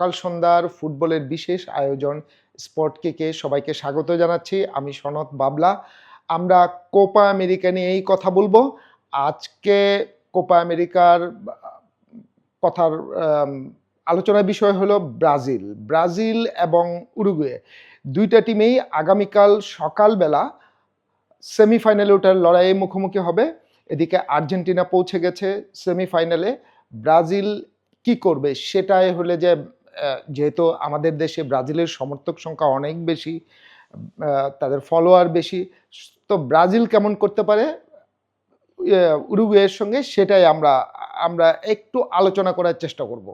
সকাল সন্ধ্যার ফুটবলের বিশেষ আয়োজন স্পট কেকে সবাইকে স্বাগত জানাচ্ছি। আমি সনত বাবলা। আমরা কোপা আমেরিকা নিয়ে এই কথা বলব। আজকে কোপা আমেরিকার কথার আলোচনার বিষয় হলো ব্রাজিল। ব্রাজিল এবং উরুগুয়ে দুইটা টিমেই আগামীকাল সকালবেলা সেমিফাইনালে ওঠার লড়াইয়ে মুখোমুখি হবে। এদিকে আর্জেন্টিনা পৌঁছে গেছে সেমিফাইনালে। ব্রাজিল কি করবে সেটাই হলে যে যেহেতু আমাদের দেশে ব্রাজিলের সমর্থক সংখ্যা অনেক বেশি তাদের ফলোয়ার বেশি, তো ব্রাজিল কেমন করতে পারে? উরুগুয়ের সঙ্গে সেটাই আমরা আমরা একটু আলোচনা করার চেষ্টা করব।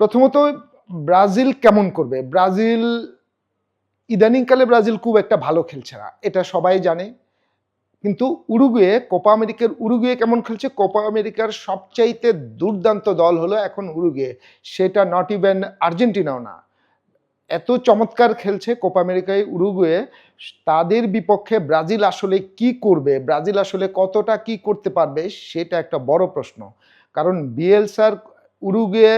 প্রথমত, ব্রাজিল কেমন করবে? ব্রাজিল, ইদানিংকালে ব্রাজিল খুব একটা ভালো খেলছে না, এটা সবাই জানে। কিন্তু উরুগুয়ে, কোপা আমেরিকার উরুগুয়ে কেমন খেলছে? কোপা আমেরিকার সবচাইতে দুর্দান্ত দল হলো এখন উরুগুয়ে। সেটা নট ইভেন আর্জেন্টিনাও না। এত চমৎকার খেলছে কোপা আমেরিকায় উরুগুয়ে। তাদের বিপক্ষে ব্রাজিল আসলে কি করবে? ব্রাজিল আসলে কতটা কি করতে পারবে? সেটা একটা বড় প্রশ্ন। কারণ বিএলসার উরুগুয়ে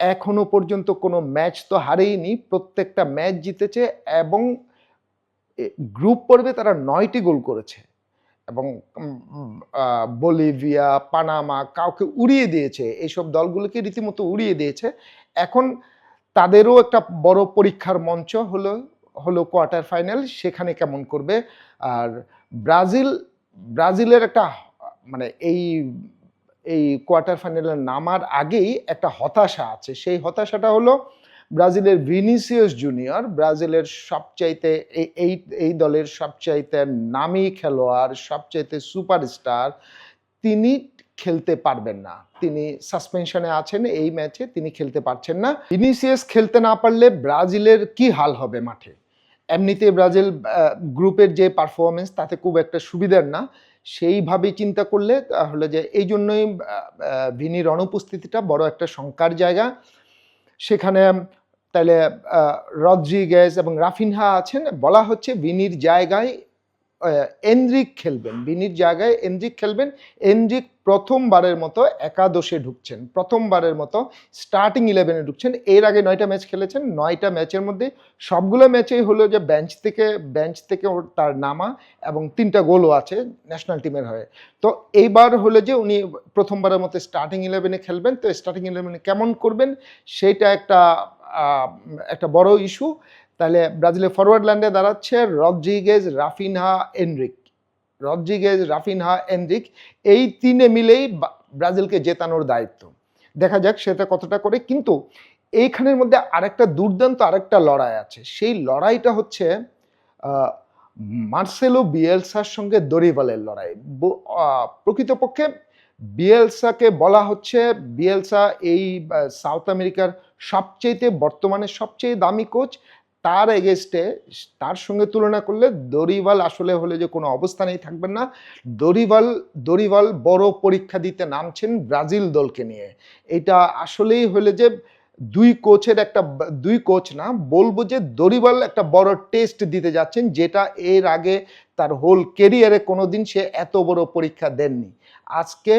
এখনও পর্যন্ত কোনো ম্যাচ তো হারেইনি। প্রত্যেকটা ম্যাচ জিতেছে এবং গ্রুপ পর্বে তারা নয়টি গোল করেছে। এবং বলিভিয়া, পানামা কাউকে উড়িয়ে দিয়েছে। এইসব দলগুলোকে রীতিমতো উড়িয়ে দিয়েছে। এখন তাদেরও একটা বড় পরীক্ষার মঞ্চ হলো হলো কোয়ার্টার ফাইনাল সেখানে কেমন করবে? আর ব্রাজিল, ব্রাজিলের একটা মানে এই এই কোয়ার্টার ফাইনালে নামার আগেই একটা হতাশা আছে। সেই হতাশাটা হলো ব্রাজিলের ভিনিসিয়াস জুনিয়র, ব্রাজিলের সবচাইতে এই এই দলের সবচাইতে নামি খেলোয়াড়, সবচাইতে সুপারস্টার, তিনি খেলতে পারবেন না। তিনি সাসপেনশনে আছেন, এই ম্যাচে তিনি খেলতে পারছেন না। ভিনিসিয়াস খেলতে না পারলে ব্রাজিলের কি হাল হবে মাঠে? এমনিতে ব্রাজিল গ্রুপের যে পারফরমেন্স তাতে খুব একটা সুবিধার না। সেইভাবে চিন্তা করলে তাহলে যে এই জন্যই ভিনির অনুপস্থিতিটা বড় একটা শঙ্কার জায়গা। সেখানে তাহলে রদ্রিগেজ এবং রাফিনহা আছেন বলা হচ্ছে বিনির জায়গায় এনরিক খেলবেন বিনির জায়গায় এনরিক খেলবেন এনরিক প্রথমবারের মতো একাদশে ঢুকছেন, প্রথমবারের মতো স্টার্টিং ইলেভেনে ঢুকছেন। এর আগে নয়টা ম্যাচ খেলেছেন, নয়টা ম্যাচের মধ্যে সবগুলো ম্যাচেই হলো যে বেঞ্চ থেকে বেঞ্চ থেকে ওর তার নামা এবং তিনটা গোলও আছে ন্যাশনাল টিমের হয়ে। তো এইবার হলো যে উনি প্রথমবারের মতো স্টার্টিং ইলেভেনে খেলবেন। তো স্টার্টিং ইলেভেনে কেমন করবেন? সেইটা একটা একটা বড় ইস্যু তাহলে ব্রাজিলের ফরওয়ার্ড ল্যান্ডে দাঁড়াচ্ছে Rodriguez, Raphinha, Endrick. Rodriguez, Raphinha, Endrick এই তিনে মিলেই ব্রাজিলকে জেতানোর দায়িত্ব। দেখা যাক সেটা কতটা করে, কিন্তু এইখানের মধ্যে আরেকটা দুর্দান্ত, আরেকটা লড়াই আছে। সেই লড়াইটা হচ্ছে মার্সেলো বিয়েলসার সঙ্গে দরিভালের লড়াই। প্রকৃতপক্ষে বিয়েলসাকে বলা হচ্ছে, বিয়েলসা এই সাউথ আমেরিকার সবচেয়েতে বর্তমানে সবচেয়ে দামি কোচ তার এগেস্টে তার সঙ্গে তুলনা করলে দরিভাল আসলে হলে যে কোনো অবস্থানেই থাকবেন না। দরিভাল দরিভাল বড় পরীক্ষা দিতে নামছেন ব্রাজিল দলকে নিয়ে। এটা আসলেই হলে যে দুই কোচের একটা দুই কোচ না, বলব যে দরিভাল একটা বড় টেস্ট দিতে যাচ্ছেন, যেটা এর আগে তার হোল কেরিয়ারে কোনোদিন সে এত বড় পরীক্ষা দেননি। আজকে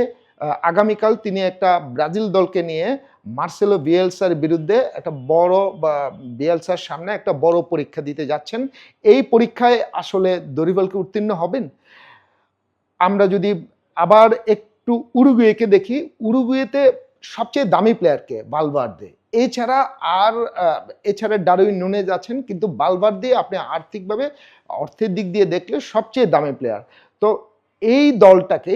আগামীকাল তিনি একটা ব্রাজিল দলকে নিয়ে মার্সেলো বিয়েলসার বিরুদ্ধে একটা বড় বা বিয়েলসার সামনে একটা বড় পরীক্ষা দিতে যাচ্ছেন। এই পরীক্ষায় আসলে দরিবলকে উত্তীর্ণ হবেন। আমরা যদি আবার একটু উরুগুয়েকে দেখি, উরুগুয়েতে সবচেয়ে দামি প্লেয়ারকে বালভার্দে। এছাড়া আর এছাড়া ডারুইন নুনেজ আছেন, কিন্তু বালভার্দে আপনি আর্থিকভাবে অর্থের দিক দিয়ে দেখলে সবচেয়ে দামি প্লেয়ার। তো এই দলটাকে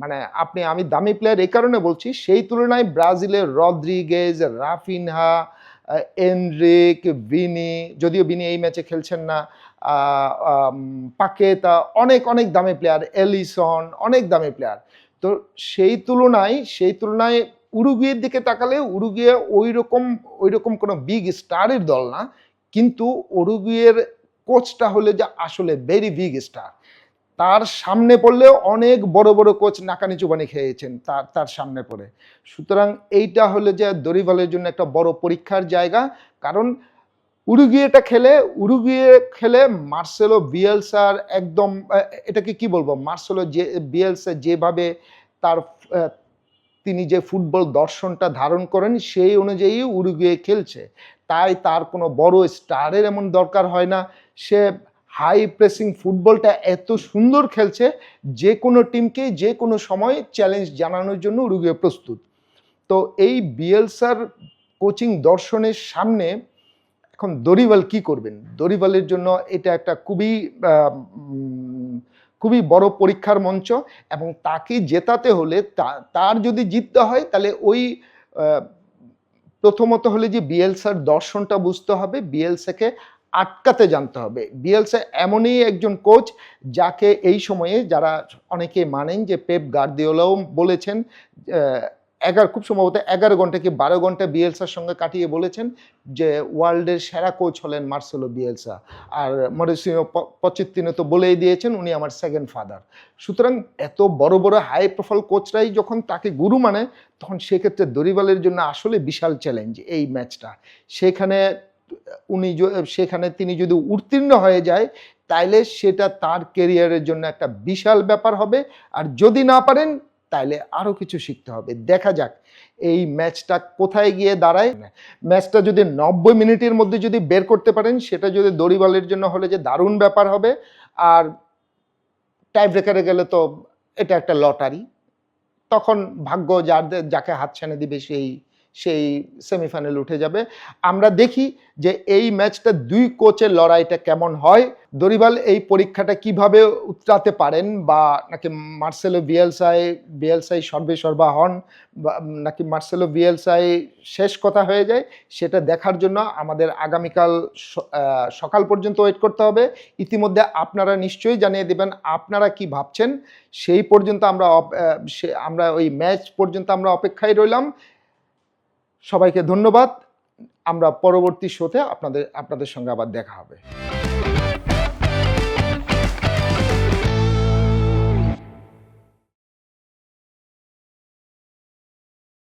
মানে আপনি, আমি দামি প্লেয়ার এই কারণে বলছি, সেই তুলনায় ব্রাজিলের রদ্রিগেজ, রাফিনহা এনরিক, ভিনি, যদিও বিনি এই ম্যাচে খেলছেন না পাকেতা, অনেক অনেক দামি প্লেয়ার এলিসন, অনেক দামি প্লেয়ার তো সেই তুলনায় সেই তুলনায় উরুগুয়ের দিকে তাকালে উরুগুয়ে ওই রকম ওই রকম কোনো বিগ স্টারের দল না, কিন্তু উরুগুয়ের কোচটা হলে যে আসলে ভেরি বিগ স্টার তার সামনে পড়লেও অনেক বড় বড় কোচ নাকানি চুবানি খেয়েছেন তার তার সামনে পড়ে। সুতরাং এইটা হলে যে দরিভালের জন্য একটা বড় পরীক্ষার জায়গা। কারণ উরুগুয়েটা খেলে, উরুগুয়ে খেলে মার্সেলো বিয়েলসার একদম এটাকে কি বলব? মার্সেলো যে, বিয়েলসা যেভাবে তার তিনি যে ফুটবল দর্শনটা ধারণ করেন, সেই অনুযায়ী উরুগুয়ে খেলছে। তাই তার কোনো বড় স্টারের এমন দরকার হয় না। সে হাই প্রেসিং ফুটবলটা এত সুন্দর খেলছে যে কোনো টিমকে যে কোনো সময় চ্যালেঞ্জ জানানোর জন্য উরুগুয়ে প্রস্তুত। তো এই বিএলসার কোচিং দর্শনের সামনে এখন দরিবাল কি করবেন? দরিবালের জন্য এটা একটা খুবই খুবই বড় পরীক্ষার মঞ্চ এবং তাকে জেতাতে হলে তার যদি জিততে হয় তাহলে ওই প্রথমত হলে যে বিএলসার দর্শনটা বুঝতে হবে। বিএলসাকে আটকাতে জানতে হবে। বিএলসা এমনই একজন কোচ যাকে এই সময়ে যারা অনেকে মানেন যে পেপ গার্দিওলাও বলেছেন এগারো, খুব সম্ভবত এগারো ঘণ্টা কি বারো ঘণ্টা বিএলসার সঙ্গে কাটিয়ে বলেছেন যে ওয়ার্ল্ডের সেরা কোচ হলেন মার্সেলো বিএলসা আর মরিসিও পচিত্তিনো তো বলেই দিয়েছেন, উনি আমার সেকেন্ড ফাদার সুতরাং এত বড় বড় হাই প্রোফাইল কোচরাই যখন তাকে গুরু মানে তখন সেক্ষেত্রে দরিবালের জন্য আসলে বিশাল চ্যালেঞ্জ এই ম্যাচটা সেখানে উনি সেখানে তিনি যদি উত্তীর্ণ হয়ে যায়, তাইলে সেটা তার কেরিয়ারের জন্য একটা বিশাল ব্যাপার হবে। আর যদি না পারেন, তাইলে আরও কিছু শিখতে হবে। দেখা যাক, এই ম্যাচটা কোথায় গিয়ে দাঁড়ায়। ম্যাচটা যদি নব্বই মিনিটের মধ্যে যদি বের করতে পারেন, সেটা যদি দড়িবালের জন্য হলে যে দারুণ ব্যাপার হবে। আর টাই ব্রেকারে গেলে তো এটা একটা লটারি। তখন ভাগ্য যার যাকে হাত ছানে দিবে সেই সেই সেমিফাইনাল উঠে যাবে। আমরা দেখি যে এই ম্যাচটা দুই কোচের লড়াইটা কেমন হয়। দরিবাল, এই পরীক্ষাটা কীভাবে উতরাতে পারেন বা নাকি মার্সেলো বিএলসাই বিএলসাই সর্বে সর্বা হন বা নাকি মার্সেলো বিএলসাই শেষ কথা হয়ে যায়, সেটা দেখার জন্য আমাদের আগামীকাল সকাল পর্যন্ত ওয়েট করতে হবে। ইতিমধ্যে আপনারা নিশ্চয়ই জানিয়ে দেবেন আপনারা কি ভাবছেন। সেই পর্যন্ত আমরা আমরা ওই ম্যাচ পর্যন্ত আমরা অপেক্ষায় রইলাম। সবাইকে ধন্যবাদ। আমরা পরবর্তী শোতে আপনাদের আপনাদের সঙ্গে আবার দেখা হবে।